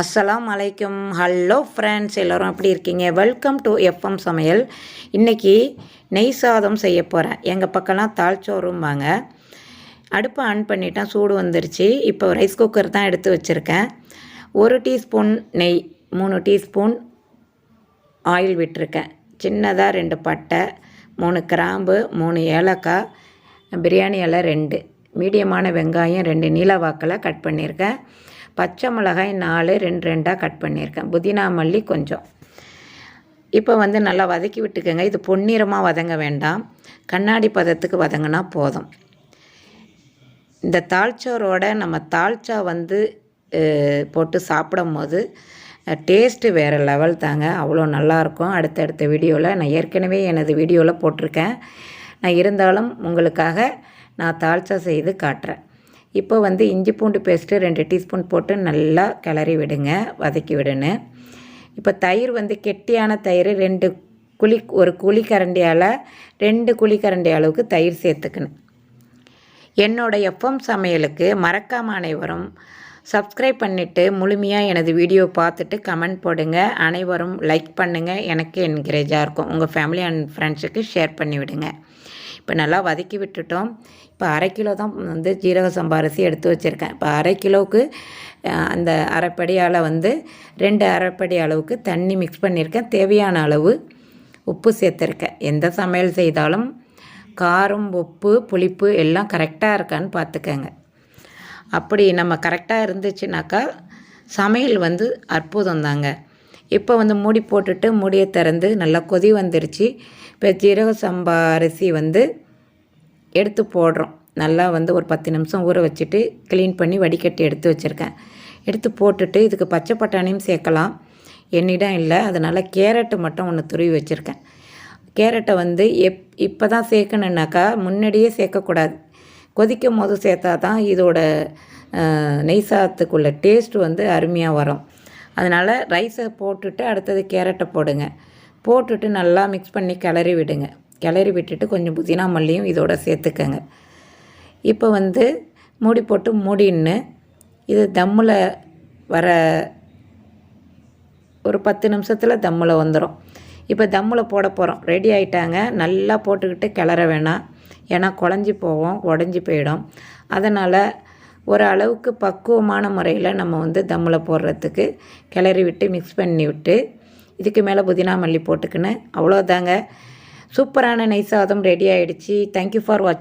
அஸ்ஸலாம் அலைக்கும் hello friends எல்லோரும் எப்படி இருக்கீங்க? வெல்கம் டு எஃப்எம் சமையல். இன்றைக்கி நெய் சாதம் செய்ய போகிறேன் எங்கள் பக்கம்லாம் தாழ்ச்சோறும்பாங்க அடுப்பை ஆன் பண்ணிட்டேன் சூடு வந்துருச்சு. இப்போ ரைஸ் குக்கர் தான் எடுத்து வச்சுருக்கேன். ஒரு டீஸ்பூன் நெய் மூணு டீஸ்பூன் ஆயில் விட்டிருக்கேன். சின்னதாக ரெண்டு பட்டை மூணு கிராம்பு மூணு ஏலக்காய் பிரியாணி இலை ரெண்டு. மீடியமான வெங்காயம் ரெண்டு. நீலவாக்கில் கட் பண்ணியிருக்கேன். பச்சை மிளகாய் நாலு ரெண்டு ரெண்டாக கட் பண்ணியிருக்கேன். புதினா மல்லி கொஞ்சம். இப்போ வந்து நல்லா வதக்கி விட்டுக்கோங்க. இது பொன்னிறமாக வதங்க வேண்டாம். கண்ணாடி பதத்துக்கு வதங்கினா போதும். இந்த தாழ்ச்சோரோட நம்ம தாழ்ச்சா வந்து போட்டு சாப்பிடும் போது டேஸ்ட்டு வேறு லெவல் தாங்க. அவ்வளோ நல்லாயிருக்கும். அடுத்தடுத்த வீடியோவில் நான் ஏற்கனவே எனது வீடியோவில் போட்டிருக்கேன். நான் இருந்தாலும் உங்களுக்காக நான் தாழ்ச்சா செய்து காட்டுறேன். இப்போ வந்து இஞ்சி பூண்டு பேஸ்ட்டு ரெண்டு டீஸ்பூன் போட்டு நல்லா கிளறி விடுங்க வதக்கி விடுன்னு. இப்போ தயிர் வந்து கெட்டியான தயிர் ரெண்டு குழி ஒரு குழிக்கரண்டியால் ரெண்டு குழிக்கரண்டி அளவுக்கு தயிர் சேர்த்துக்கணும். என்னோட எஃப்எம் சமையலுக்கு மறக்காம அனைவரும் சப்ஸ்கிரைப் பண்ணிவிட்டு முழுமையாக எனது வீடியோ பார்த்துட்டு கமெண்ட் போடுங்க. அனைவரும் லைக் பண்ணுங்கள் எனக்கு என்கரேஜாக இருக்கும். உங்கள் ஃபேமிலி அண்ட் ஃப்ரெண்ட்ஸுக்கு ஷேர் பண்ணிவிடுங்க இப்போ நல்லா வதக்கி விட்டுட்டோம். இப்போ அரை கிலோ தான் வந்து ஜீரக சம்பா அரிசி எடுத்து வச்சுருக்கேன். இப்போ அரை கிலோவுக்கு அந்த அரைப்படியால் வந்து ரெண்டு அரைப்படி அளவுக்கு தண்ணி மிக்ஸ் பண்ணியிருக்கேன். தேவையான அளவு உப்பு சேர்த்துருக்கேன். எந்த சமையல் செய்தாலும் காரம் உப்பு புளிப்பு எல்லாம் கரெக்டாக இருக்கான்னு பார்த்துக்கங்க. அப்படி நம்ம கரெக்டாக இருந்துச்சுனாக்கா சமையல் வந்து அற்புதம் தாங்க. இப்போ வந்து மூடி போட்டுட்டு மூடியை திறந்து நல்லா கொதி வந்துருச்சு. இப்போ ஜீரக சம்பா அரிசி வந்து எடுத்து போடுறோம். நல்லா வந்து ஒரு பத்து நிமிஷம் ஊற வச்சுட்டு க்ளீன் பண்ணி வடிகட்டி எடுத்து வச்சுருக்கேன். எடுத்து போட்டுட்டு இதுக்கு பச்சை பட்டாணியும் சேர்க்கலாம். என்னிடம் இல்லை அதனால் கேரட்டு மட்டும் ஒன்று துருவி வச்சுருக்கேன். கேரட்டை வந்து எப் இப்போ தான் சேர்க்கணுன்னாக்கா முன்னாடியே சேர்க்கக்கூடாது. கொதிக்கும் போது சேர்த்தா தான் இதோட நெய் சாதத்துக்குள்ள டேஸ்ட் வந்து அருமையாக வரும். அதனால் ரைஸை போட்டுட்டு அடுத்தது கேரட்டை போடுங்க. போட்டுட்டு நல்லா மிக்ஸ் பண்ணி கிளறி விடுங்க. கிளறி விட்டுட்டு கொஞ்சம் புதினா மல்லியும் இதோட சேர்த்துக்கங்க. இப்போ வந்து மூடி போட்டு மூடின்னு இது தம்மில் வர ஒரு பத்து நிமிஷத்தில் தம்மில் வந்துடும் இப்போ தம்மில் போட போகிறோம் ரெடி ஆகிட்டாங்க நல்லா போட்டுக்கிட்டு கிளற வேணாம். ஏன்னா குழஞ்சி போவோம் உடஞ்சி போயிடும். அதனால் ஒரு அளவுக்கு பக்குவமான முறையில் நம்ம வந்து தம்மில் போடுறதுக்கு கிளறி விட்டு மிக்ஸ் பண்ணி விட்டு இதுக்கு மேலே புதினா மல்லி போட்டுக்கின்னு. அவ்வளோதாங்க சூப்பரான நெய் சாதம் ரெடி ஆகிடுச்சி தேங்க்யூ ஃபார் வாட்ச்